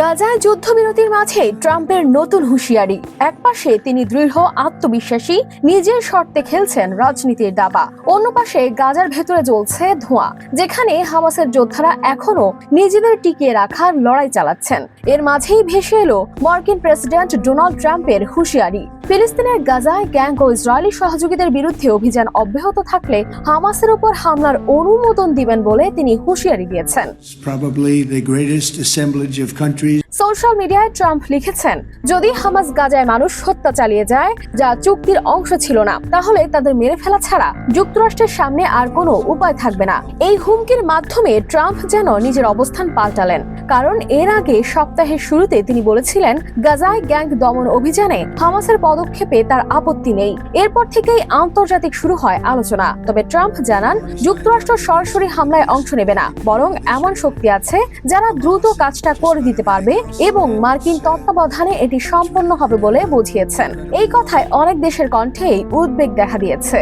গাজায় যুদ্ধবিরতির মাঝে ট্রাম্পের নতুন হুঁশিয়ারি। একপাশে তিনি দৃঢ় আত্মবিশ্বাসী, নিজের শর্তে খেলছেন রাজনীতির দাবা। অন্য পাশে গাজার ভেতরে জ্বলছে ধোঁয়া, যেখানে হামাসের যোদ্ধারা এখনও নিজেদের টিকিয়ে রাখার লড়াই চালাচ্ছেন। এর মাঝেই ভেসে এলো মার্কিন প্রেসিডেন্ট ডোনাল্ড ট্রাম্পের হুঁশিয়ারি। ফিলিস্তিনের গাজায় গ্যাং ও ইসরায়েলি সহযোগীদের বিরুদ্ধে অভিযান অব্যাহত থাকলে হামাসের উপর হামলার অনুমোদন দিবেন বলে তিনি হুঁশিয়ারি দিয়েছেন। সোশ্যাল মিডিয়ায় ট্রাম্প লিখেছেন যদি হামাস গাজায় মানুষ হত্যা চালিয়ে যায় যা চুক্তির অংশ ছিল না তাহলে তাদের মেরে ফেলা ছাড়া যুক্তরাষ্ট্রের সামনে আর কোনো উপায় থাকবে না। এই হুমকির মাধ্যমে ট্রাম্প যেন নিজের অবস্থান পাল্টালেন। কারণ এর আগে সপ্তাহের শুরুতে তিনি বলেছিলেন গাজায় গ্যাং দমন অভিযানে হামাসের পদক্ষেপে তার আপত্তি নেই। এরপর থেকেই আন্তর্জাতিক শুরু হয় আলোচনা। তবে ট্রাম্প জানান, যুক্তরাষ্ট্র সরাসরি হামলায় অংশ নেবে না, বরং এমন শক্তি আছে যারা দ্রুত কাজটা করে দিতে পারবে এবং মার্কিন তত্ত্বাবধানে এটি সম্পন্ন হবে বলে বুঝিয়েছেন। এই কথায় অনেক দেশের কণ্ঠেই উদ্বেগ দেখা দিয়েছে।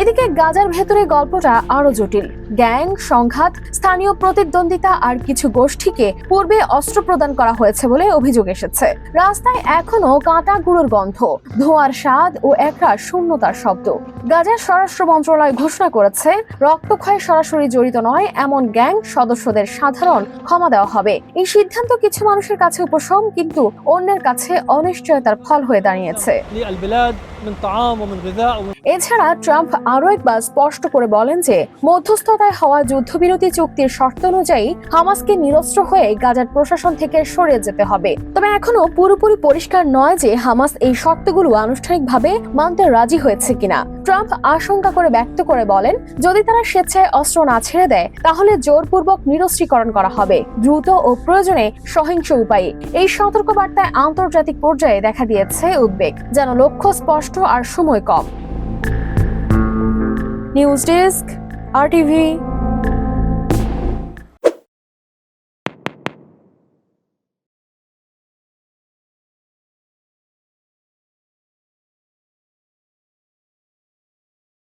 এদিকে গাজার ভেতরে গল্পটা আরও জটিল। গ্যাং, সংঘাত, স্থানীয় প্রতিদ্বন্দ্বিতা আর কিছু গোষ্ঠীকে পূর্বে অস্ত্র প্রদান করা হয়েছে বলে অভিযোগ এসেছে। রাস্তায় এখনও কাঁটা গুঁড়োর গন্ধ, ধোঁয়ার স্বাদ ও একরা শূন্যতার শব্দ। গাজার স্বরাষ্ট্র মন্ত্রণালয় ঘোষণা করেছে, রক্তক্ষয়ে সরাসরি জড়িত নয়, এমন গ্যাং সদস্যদের সাধারণ ক্ষমা দেওয়া হবে। এই সিদ্ধান্ত কিছু মানুষের কাছে উপশম, কিন্তু অন্যের কাছে অনিশ্চয়তার ফল হয়ে দাঁড়িয়েছে। এছাড়া ট্রাম্প আরও একবার স্পষ্ট করে বলেন যে মধ্যস্থতায় হওয়া যুদ্ধবিরতি চুক্তির শর্ত অনুযায়ী হামাসকে নিরস্ত্র হয়ে গাজার প্রশাসন থেকে সরে যেতে হবে। তবে এখনও পুরোপুরি পরিষ্কার নয় যে হামাস এই শর্তগুলো আনুষ্ঠানিকভাবে মানতে রাজি হয়েছে কিনা। ট্রাম্প আশঙ্কা করে ব্যক্ত করে বলেন, যদি তারা স্বেচ্ছায় অস্ত্র না ছেড়ে দেয়, তাহলে জোরপূর্বক নিরস্ত্রীকরণ করা হবে। দ্রুত ও প্রয়োজনে সহিংস উপায়ে। এই সতর্কবার্তায় আন্তর্জাতিক পর্যায়ে দেখা দিয়েছে উদ্বেগ, যেন লক্ষ্য স্পষ্ট আর সময় কম। News desk, R TV.